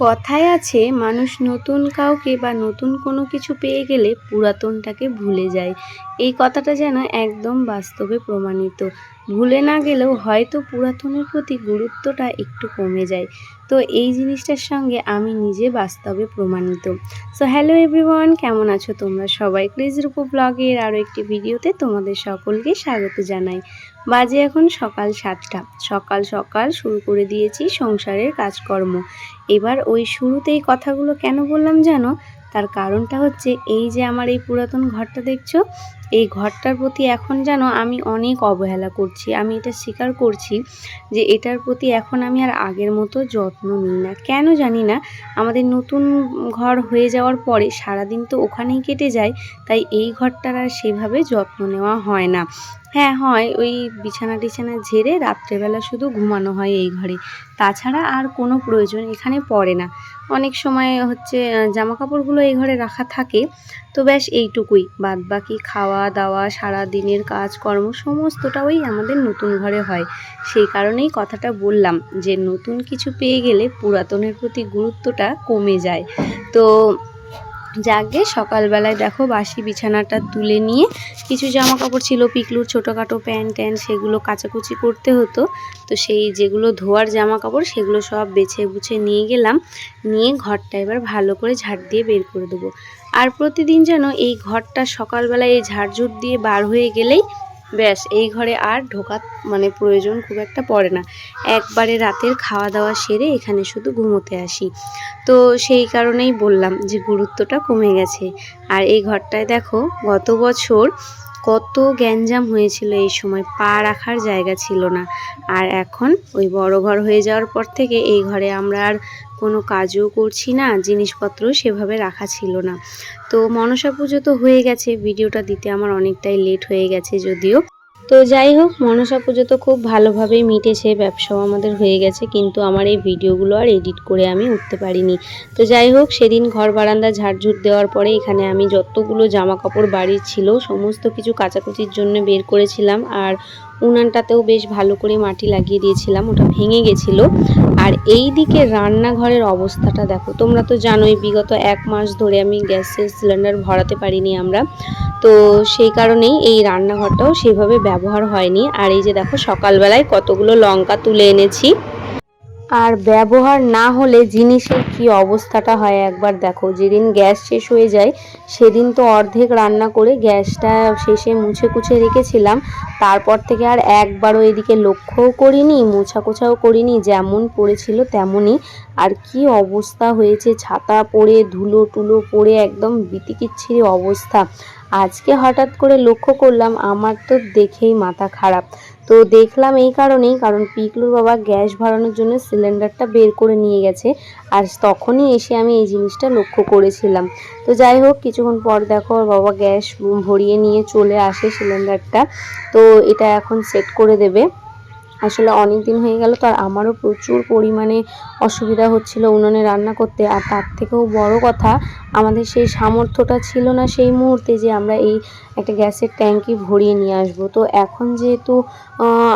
কথায় আছে, মানুষ নতুন কাউকে বা নতুন কোনো কিছু পেয়ে গেলে পুরাতনটাকে ভুলে যায়। এই কথাটা যেন একদম বাস্তবে প্রমাণিত। ভুলে না গেলেও হয়তো পুরাতনের প্রতি গুরুত্বটা একটু কমে যায়। তো এই জিনিসটার সঙ্গে আমি নিজে বাস্তবে প্রমাণিত। সো হ্যালো এভরিওয়ান কেমন আছো তোমরা সবাই? প্লিজ রূপো ব্লগের আরও একটি ভিডিওতে তোমাদের সকলকে স্বাগত জানাই। বাজে এখন সকাল সাতটা। সকাল সকাল শুরু করে দিয়েছি সংসারের কাজকর্ম। এবার ওই শুরুতেই কথাগুলো কেন বললাম জানো? তার কারণটা হচ্ছে এই যে আমার এই পুরাতন ঘরটা দেখছ এই ঘরটার প্রতি এখন যেন আমি অনেক অবহেলা করছি। আমি এটা স্বীকার করছি যে এটার প্রতি এখন আমি আর আগের মতো যত্ন নিই না। কেন জানি না, আমাদের নতুন ঘর হয়ে যাওয়ার পরে সারাদিন তো ওখানেই কেটে যায়, তাই এই ঘরটার আর সেভাবে যত্ন নেওয়া হয় না। হ্যাঁ হয়, ওই বিছানা টিছানা ঝেড়ে রাত্রেবেলা শুধু ঘুমানো হয় এই ঘরে। তাছাড়া আর কোনো প্রয়োজন এখানে পড়ে না। অনেক সময় হচ্ছে জামা কাপড়গুলো এই ঘরে রাখা থাকে, তো ব্যাস এইটুকুই। বাদ বাকি খাওয়া দাওয়া সারা দিনের কাজকর্ম, সমস্তটা ওই আমাদের নতুন ঘরে হয়। সেই কারণেই কথাটা বললাম যে, নতুন কিছু পেয়ে গেলে পুরাতনের প্রতি গুরুত্বটা কমে যায়। তো যাকে সকালবেলায় দেখো বাসি বিছানাটা তুলে নিয়ে কিছু জামা কাপড় ছিল, পিকলুর ছোটোখাটো প্যান্ট ট্যান্ট, সেগুলো কাচাকুচি করতে হতো। তো সেই যেগুলো ধোয়ার জামা কাপড় সেগুলো সব বেছে বুছে নিয়ে গেলাম। নিয়ে ঘরটা এবার ভালো করে ঝাড় দিয়ে বের করে দেবো। আর প্রতিদিন যেন এই ঘরটা সকালবেলায় এই ঝাড়ঝুট দিয়ে বার হয়ে গেলেই ব্যাস, এই ঘরে আর ঢোকার মানে প্রয়োজন খুব একটা পড়ে না। একবারে রাতের খাওয়া দাওয়া সেরে এখানে শুধু ঘুমোতে আসি। তো সেই কারণেই বললাম যে গুরুত্বটা কমে গেছে। আর এই ঘরটায় দেখো, গত বছর কত গ্যাঞ্জাম হয়েছিল এই সময়, পা রাখার জায়গা ছিল না। আর এখন ওই বড় ঘর হয়ে যাওয়ার পর থেকে এই ঘরে আমরা আর কোনো কাজও করছি না জিনিসপত্র সেভাবে রাখা ছিল না। তো মনসা পুজো তো হয়ে গেছে, ভিডিওটা দিতে আমার অনেকটাই লেট হয়ে গেছে যদিও। তো যাই হোক, মনসা পুজো তো খুব ভালোভাবেই মিটেছে, ব্যবসাও আমাদের হয়ে গেছে, কিন্তু আমার এই ভিডিওগুলো আর এডিট করে আমি উঠতে পারিনি। তো যাই হোক, সেদিন ঘর বারান্দা ঝাড়ঝুট দেওয়ার পরে এখানে আমি যতগুলো জামা কাপড় বাড়ির ছিল, সমস্ত কিছু কাচাকুচির জন্য বের করেছিলাম। আর উনানটাতেও বেশ ভালো করে মাটি লাগিয়ে দিয়েছিলাম, ওটা ভেঙে গেছিল। আর এই দিকে রান্নাঘরের অবস্থাটা দেখো, তোমরা তো জানোই বিগত এক মাস ধরে আমি গ্যাসের সিলিন্ডার ভরাতে পারিনি আমরা। তো সেই কারণেই এই রান্নাঘরটাও সেভাবে ব্যবহার হয়নি। আর এই যে দেখো সকালবেলায় কতগুলো লঙ্কা তুলে এনেছি। আর ব্যবহার না হলে জিনিসের কি অবস্থাটা হয় একবার দেখো। যেদিন গ্যাস শেষ হয়ে যায়, সেদিন তো অর্ধেক রান্না করে গ্যাসটা শেষে মুছে কুছে রেখেছিলাম। তারপর থেকে আর একবারও এদিকে লক্ষ্যও করিনি মোছা কোছাও করিনি, যেমন পড়েছিল তেমনই। আর কি অবস্থা হয়েছে, ছাতা পড়ে, ধুলো টুলো পড়ে, একদম বিতিকিচ্ছিরি অবস্থা। আজকে হঠাৎ করে লক্ষ্য করলাম আমার তো দেখেই মাথা খারাপ। তো দেখলাম এই কারণেই, কারণ পিকলুর বাবা গ্যাস ভরানোর জন্য সিলিন্ডারটা বের করে নিয়ে গেছে আর তখনই এসে আমি এই জিনিসটা লক্ষ্য করেছিলাম। তো যাই হোক, কিছুক্ষণ পর দেখো বাবা গ্যাস ভরিয়ে নিয়ে চলে আসে সিলিন্ডারটা। তো এটা এখন সেট করে দেবে। আসলে অনেক দিন হয়ে গেল তো আর আমারও প্রচুর পরিমাণে অসুবিধা হচ্ছিল উনুনে রান্না করতে। আর তার থেকেও বড় কথা, আমাদের সেই সামর্থ্যটা ছিল না সেই মুহূর্তে যে আমরা এই একটা গ্যাসের ট্যাঙ্কি ভরিয়ে নিয়ে আসব। তো এখন যেহেতু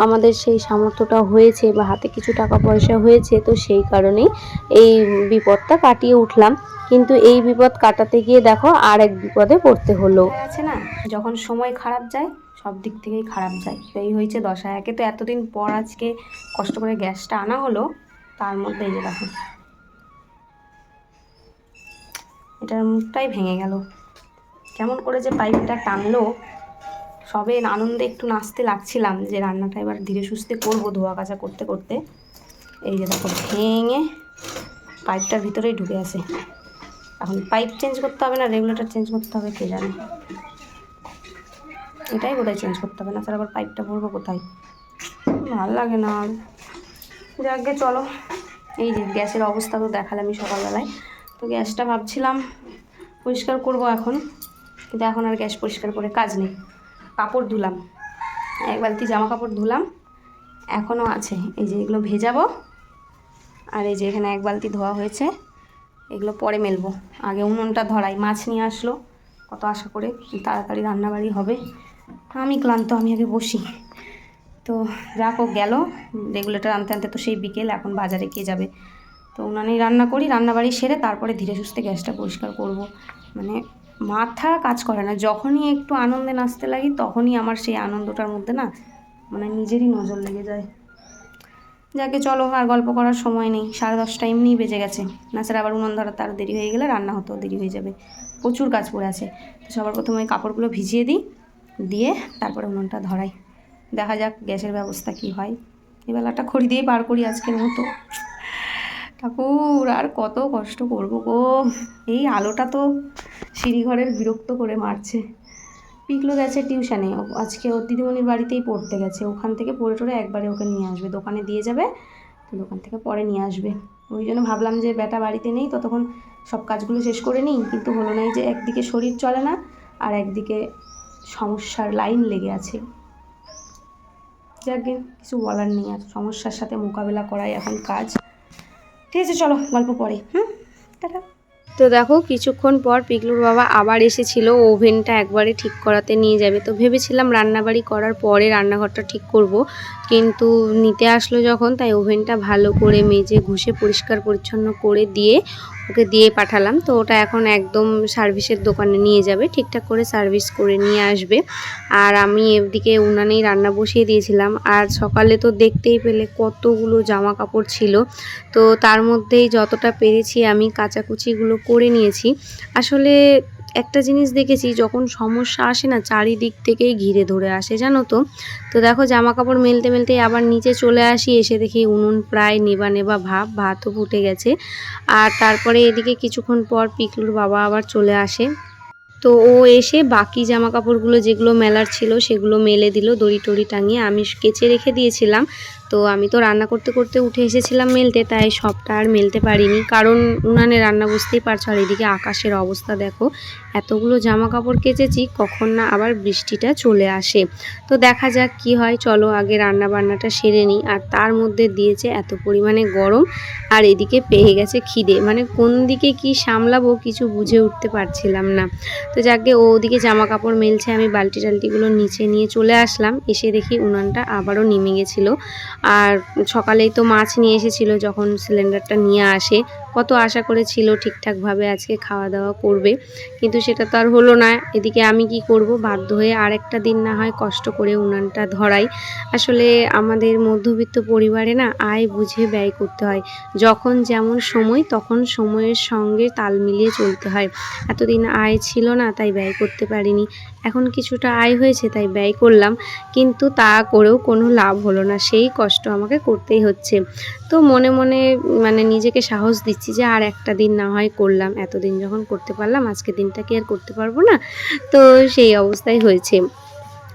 আমাদের সেই সামর্থ্যটা হয়েছে বা হাতে কিছু টাকা পয়সা হয়েছে, তো সেই কারণেই এই বিপদটা কাটিয়ে উঠলাম। কিন্তু এই বিপদ কাটাতে গিয়ে দেখো আর এক বিপদে পড়তে হলো। আছে না? যখন সময় খারাপ যায় সব দিক থেকেই খারাপ যায়। তো এই হয়েছে দশা একে তো এতদিন পর আজকে কষ্ট করে গ্যাসটা আনা হলো, তার মধ্যে এই যে দেখো। এটার মুখটাই ভেঙে গেল। কেমন করে যে পাইপটা টানলো, সবে আনন্দে একটু নাচতে লাগছিলাম যে রান্নাটা এবার ধীরে সুস্থে করব ধোয়া কাচা করতে করতে। এই যে দেখো, ভেঙে পাইপটার ভিতরেই ঢুকে আছে। এখন পাইপ চেঞ্জ করতে হবে না, রেগুলেটর চেঞ্জ করতে হবে, কে জানে। এটাই বোধহয় চেঞ্জ করতে হবে না তার আবার পাইপটা ভরবো কোথায়? ভালো লাগে না আর। যাকে চলো। এই যে গ্যাসের অবস্থা তো দেখালামই সকালবেলায়। তো গ্যাসটা ভাবছিলাম পরিষ্কার করব এখন, কিন্তু এখন আর গ্যাস পরিষ্কার করে কাজ নেই। কাপড় ধুলাম। এক বালতি জামা কাপড় ধুলাম, এখনও আছে। এই যে এগুলো ভেজাবো, আর এই যে এখানে এক বালতি ধোয়া হয়েছে, এগুলো পরে মেলবো। আগে উনুনটা ধরাই, মাছ নিয়ে আসলো। কত আশা করে তাড়াতাড়ি রান্নাবাড়ি হবে। আমি ক্লান্ত, আমি আগে বসি। তো যাক ও গেল, রেগুলেটার আনতে আনতে তো সেই বিকেল, এখন বাজারে কে যাবে? তো উনানেই রান্না করি, রান্নাবাড়ি সেরে তারপরে ধীরে সুস্থে গ্যাসটা পরিষ্কার করব। মানে মাথা কাজ করে না, যখনই একটু আনন্দে নাচতে লাগি, তখনই আমার সেই আনন্দটার মধ্যে না মানে নিজেরই নজর লেগে যায়। যাকে চলো, আর গল্প করার সময় নেই, সাড়ে দশটা এমনিই বেজে গেছে। নাচার আবার উনুন ধরাতে আরও দেরি হয়ে গেলে রান্না হতেও দেরি হয়ে যাবে। প্রচুর কাজ পড়ে আছে। তো সবার প্রথমে ওই কাপড়গুলো ভিজিয়ে দিই দিয়ে তারপরে উনুনটা ধরাই। দেখা যাক গ্যাসের ব্যবস্থা কি হয়। এই বেলাটা খড়ি দিয়েই পার করি আজকের মতো। ঠাকুর, আর কত কষ্ট করব গো। এই আলোটা তো সিঁড়িঘরের বিরক্ত করে মারছে। পিকলো গেছে টিউশনে। আজকে ওর দিদিমণির বাড়িতেই পড়তে গেছে। ওখান থেকে পড়ে টড়ে একবারে ওকে নিয়ে আসবে। দোকানে দিয়ে যাবে, তো দোকান থেকে পরে নিয়ে আসবে। ওই জন্য ভাবলাম যে বেটা বাড়িতে নেই, ততক্ষণ সব কাজগুলো শেষ করে নিই। কিন্তু হলো না এই যে একদিকে শরীর চলে না, আর একদিকে সমস্যার লাইন লেগে আছে। যাকে কিছু বলার নেই আর সমস্যার সাথে মোকাবেলা করাই এখন কাজ। ঠিক আছে, চলো গল্প পরে হুম? টাটা। তো দেখো, কিছুক্ষণ পর পিকলুর বাবা আবার এসেছিল ওভেনটা একবারে ঠিক করাতে নিয়ে যাবে। তো ভেবেছিলাম রান্নাবাড়ি করার পরে রান্নাঘরটা ঠিক করব, কিন্তু নিতে আসলো যখন, তাই ওভেনটা ভালো করে মেজে, ঘুষে পরিষ্কার পরিচ্ছন্ন করে দিয়ে ওকে দিয়ে পাঠালাম। তো ওটা এখন একদম সার্ভিসের দোকানে নিয়ে যাবে। ঠিকঠাক করে সার্ভিস করে নিয়ে আসবে। আর আমি এদিকে উনানেই রান্না বসিয়ে দিয়েছিলাম। আর সকালে তো দেখতেই পেলে কতগুলো জামা কাপড় ছিল। তো তার মধ্যেই যতটা পেরেছি আমি কাচাকুচিগুলো করে নিয়েছি। আসলে একটা জিনিস দেখেছি, যখন সমস্যা আসে না, চারিদিক থেকেই ঘিরে ধরে আসে, জানো তো? তো দেখো জামা কাপড় মেলতে মেলতে আবার নিচে চলে আসি, এসে দেখি উনুন প্রায় নেবা নেবা ভাব, ভাতও ফুটে গেছে। আর তারপরে এদিকে কিছুক্ষণ পর পিকলুর বাবা আবার চলে আসে। তো ও এসে বাকি জামা কাপড়গুলো যেগুলো মেলার ছিল, সেগুলো মেলে দিল দড়ি টড়ি টাঙিয়ে। আমি কেচে রেখে দিয়েছিলাম। তো আমি তো রান্না করতে করতে উঠে এসেছিলাম মেলতে, তাই সবটা আর মেলতে পারিনি। কারণ উনানে রান্না বুঝতেই পারছ, আর এদিকে আকাশের অবস্থা দেখো, এতগুলো জামা কাপড় কেচেছি, কখন না আবার বৃষ্টিটা চলে আসে। তো দেখা যাক কি হয়, চলো আগে রান্না বান্নাটা সেরে নিই। আর তার মধ্যে দিয়েছে এত পরিমাণে গরম, আর এদিকে পেয়ে গেছে খিদে। মানে কোন দিকে কি সামলাবো কিছু বুঝে উঠতে পারছিলাম না। তো যাকে ও ওদিকে জামা কাপড় মেলছে, আমি বালতি টালতিগুলো নিচে নিয়ে চলে আসলাম। এসে দেখি উনানটা আবারও নেমে গেছিল। আর সকালেই তো মাছ নিয়ে এসেছিল যখন সিলিন্ডারটা নিয়ে আসে। কত আশা করেছিল ঠিকঠাকভাবে আজকে খাওয়া দাওয়া করবে, কিন্তু সেটা তো আর হলো না। এদিকে আমি কি করব? বাধ্য হয়ে আরেকটা দিন না হয় কষ্ট করে উনানটা ধরাই। আসলে আমাদের মধ্যবিত্ত পরিবারে না আয় বুঝে ব্যয় করতে হয়। যখন যেমন সময়, তখন সময়ের সঙ্গে তাল মিলিয়ে চলতে হয়। এতদিন আয় ছিল না, তাই ব্যয় করতে পারিনি। এখন কিছুটা আয় হয়েছে, তাই ব্যয় করলাম। কিন্তু তা করেও কোনো লাভ হলো না। সেই কষ্ট আমাকে করতেই হচ্ছে। তো মনে মনে মানে নিজেকে সাহস দিচ্ছি। যে আর একটা দিন না হয় করলাম। এতদিন যখন করতে পারলাম, আজকে দিনটা কি আর করতে পারব না? তো সেই অবস্থাই হয়েছে।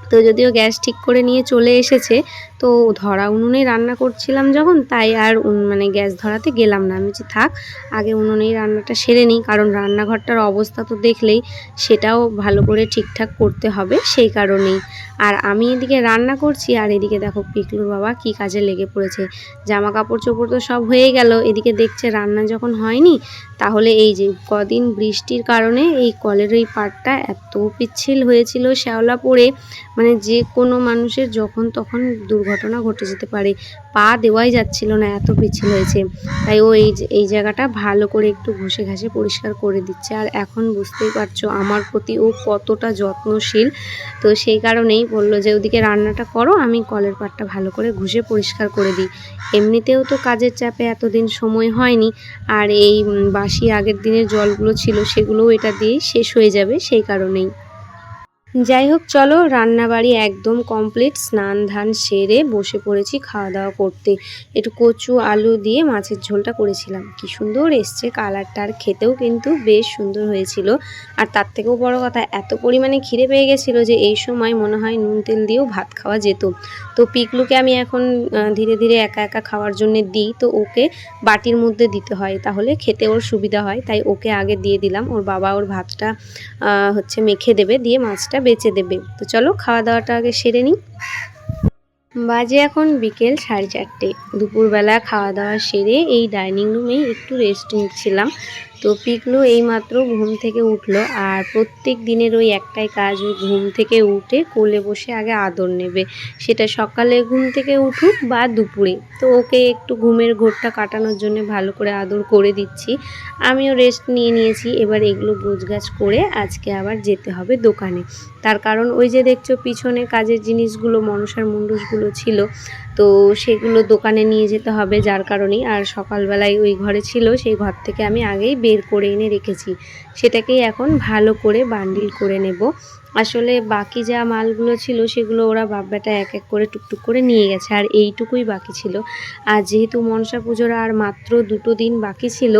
তো যদিও গ্যাস ঠিক করে নিয়ে চলে এসেছে তো ধরা উনুনেই রান্না করছিলাম যখন, তাই আর মানে গ্যাস ধরাতে গেলাম না। আমি যে থাক, আগে উনুনেই রান্নাটা সেরে নিই, কারণ রান্নাঘরটার অবস্থা তো দেখলেই সেটাও ভালো করে ঠিকঠাক করতে হবে সেই কারণেই। আর আমি এদিকে রান্না করছি, আর এদিকে দেখো পিকলুর বাবা কি কাজে লেগে পড়েছে। জামা কাপড় চোপড় তো সব হয়ে গেল, এদিকে দেখছে রান্না যখন হয়নি, তাহলে এই যে কদিন বৃষ্টির কারণে এই কলের এই পাটটা এত পিচ্ছিল হয়েছিল, শ্যাওলা পড়ে মানে যে কোনো মানুষের যখন তখন দুর্ঘটনা ঘটে যেতে পারে। পা দেওয়াই যাচ্ছিল না, এত পিচ্ছিল হয়েছে। তাই ও এই এই জায়গাটা ভালো করে একটু ঘষে ঘাসে পরিষ্কার করে দিচ্ছে। আর এখন বুঝতেই পারছ আমার প্রতি ও কতটা যত্নশীল। তো সেই কারণেই বলল যে, ওদিকে রান্নাটা করো, আমি কলের পাটটা ভালো করে ঘষে পরিষ্কার করে দিই। এমনিতেও তো কাজের চাপে এতদিন সময় হয়নি। আর এই বাসি আগের দিনের জলগুলো ছিল, সেগুলোও এটা দিয়েই শেষ হয়ে যাবে সেই কারণেই। যাই হোক চলো, রান্নাবাড়ি একদম কমপ্লিট স্নান ধান সেরে বসে পড়েছি খাওয়া দাওয়া করতে। একটু কচু, আলু দিয়ে মাছের ঝোলটা করেছিলাম। কি সুন্দর এসছে কালারটা, আর খেতেও কিন্তু বেশ সুন্দর হয়েছিল। আর তার থেকেও বড় কথা, এত পরিমাণে খিদে পেয়ে গেছিল যে এই সময় মনে হয় নুন তেল দিয়েও ভাত খাওয়া যেত। তো পিকলুকে আমি এখন ধীরে ধীরে একা একা খাওয়ার জন্য দিই। তো ওকে বাটির মধ্যে দিতে হয়, তাহলে খেতে ওর সুবিধা হয়। তাই ওকে আগে দিয়ে দিলাম। ওর বাবা ওর ভাতটা হচ্ছে মেখে দেবে, দিয়ে মাছটা বেচে দেবে। তো চলো খাওয়া দাওয়াটা আগে সেরে নিই। বাজে এখন বিকেল সাড়ে চারটে। দুপুরবেলা খাওয়া দাওয়া সেরে এই ডাইনিং রুমেই একটু রেস্ট নিচ্ছিলাম। তো পিকলু এইমাত্র ঘুম থেকে উঠল আর প্রত্যেক দিনের ওই একটাই কাজ ওই ঘুম থেকে উঠে কোলে বসে আগে আদর নেবে। সেটা সকালে ঘুম থেকে উঠুক বা দুপুরে। তো ওকে একটু ঘুমের ঘোরটা কাটানোর জন্য ভালো করে আদর করে দিচ্ছি। আমিও রেস্ট নিয়ে নিয়েছি। এবার এগুলো গোছগাছ করে আজকে আবার যেতে হবে দোকানে। তার কারণ ওই যে দেখছ, পিছনে কাজের জিনিসগুলো, মনসার মুন্ডুসগুলো ছিল। তো সেগুলো দোকানে নিয়ে যেতে হবে যার কারণেই। আর সকালবেলায় ওই ঘরে ছিল, সেই ঘর থেকে আমি আগেই বের করে এনে রেখেছি। সেটাকেই এখন ভালো করে বান্ডিল করে নেব। আসলে বাকি যা মালগুলো ছিল, সেগুলো ওরা বাব্বাটা এক এক করে টুকটুক করে নিয়ে গেছে, আর এইটুকুই বাকি ছিল। আর যেহেতু মনসা পুজোর আর মাত্র দুটো দিন বাকি ছিল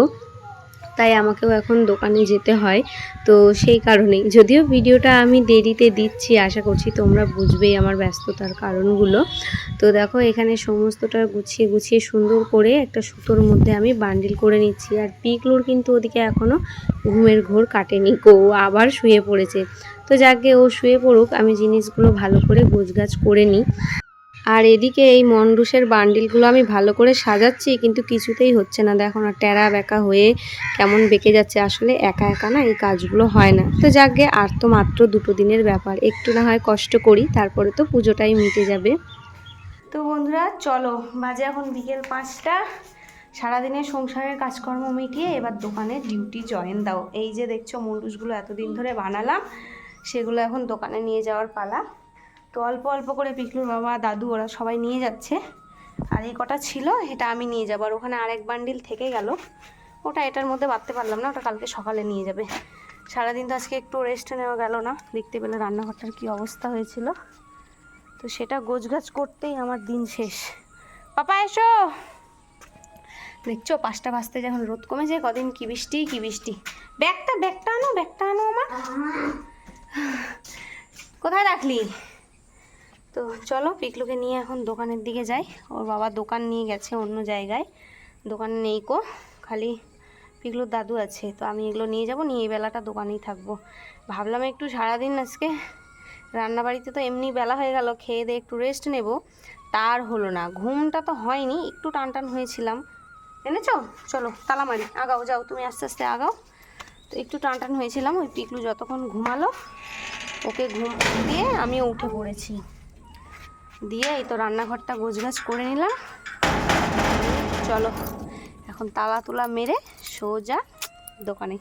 তাই আমাকেও এখন দোকানে যেতে হয়। তো সেই কারণেই। যদিও ভিডিওটা আমি দেরিতে দিচ্ছি, আশা করছি তোমরা বুঝবেই আমার ব্যস্ততার কারণগুলো। তো দেখো, এখানে সমস্তটা গুছিয়ে গুছিয়ে সুন্দর করে একটা সুতোর মধ্যে আমি বান্ডিল করে নিচ্ছি। আর পিকলুর কিন্তু ওদিকে এখনও ঘুমের ঘোর কাটেনি। গো আবার শুয়ে পড়েছে। তো যাকে ও শুয়ে পড়ুক, আমি জিনিসগুলো ভালো করে গোছগাছ করে নিই। আর এদিকে এই মন্ডুসের বান্ডিলগুলো আমি ভালো করে সাজাচ্ছি, কিন্তু কিছুতেই হচ্ছে না। দেখো না, টেরা বেঁকা হয়ে কেমন বেঁকে যাচ্ছে। আসলে একা একা না এই কাজগুলো হয় না। তো যাকে আর তো মাত্র দুটো দিনের ব্যাপার। একটু না হয় কষ্ট করি, তারপরে তো পুজোটাই মিটে যাবে। তো বন্ধুরা, চলো, বাজে এখন বিকেল পাঁচটা। সারাদিনের সংসারের কাজকর্ম মিটিয়ে এবার দোকানে ডিউটি জয়েন দাও। এই যে দেখছ মুন্ডুসগুলো এতদিন ধরে বানালাম, সেগুলো এখন দোকানে নিয়ে যাওয়ার পালা। তো অল্প অল্প করে পিকলুর বাবা, দাদু ওরা সবাই নিয়ে যাচ্ছে। আর এই কটা ছিল, এটা আমি নিয়ে যাব। আর ওখানে আরেক বান্ডিল থেকে গেল। ওটা এটার মধ্যে বাঁধতে পারলাম না, ওটা কালকে সকালে নিয়ে যাবে। সারাদিন তো আজকে একটু রেস্ট নেওয়া গেল না, দেখতে পেলে রান্নাঘরটার কী অবস্থা হয়েছিল। তো সেটা গোছগাছ করতেই আমার দিন শেষ। পাপা, এসো! দেখছ, পাঁচটা বাজতে যখন রোদ কমেছে, কদিন কি বৃষ্টি কি বৃষ্টি। ব্যাগটা ব্যাগটা আনো ব্যাগটা আনো আমার। কোথায় রাখলি? তো চলো পিকলুকে নিয়ে এখন দোকানের দিকে যাই। ওর বাবা দোকান নিয়ে গেছে অন্য জায়গায়। দোকান নেই কো, খালি পিকলুর দাদু আছে। তো আমি এগুলো নিয়ে যাব, নিয়ে এই বেলাটা দোকানেই থাকব। ভাবলাম একটু সারাদিন আজকে রান্নাবাড়িতে তো এমনি বেলা হয়ে গেল, খেয়ে দিয়ে একটু রেস্ট নেব। তার হলো না, ঘুমটা তো হয়নি, একটু টান টান হয়েছিলাম। এনেছো? চলো তালামারি আগাও, যাও, তুমি আস্তে আস্তে আগাও। তো একটু টান টান হয়েছিলাম, ওই পিকলু যতক্ষণ ঘুমালো, ওকে ঘুম দিয়ে আমিও উঠে পড়েছি। দিয়ে এই তো রান্নাঘরটা গোছগাছ করে নিলাম। চলো এখন তালা তুলা মেরে সোজা দোকানে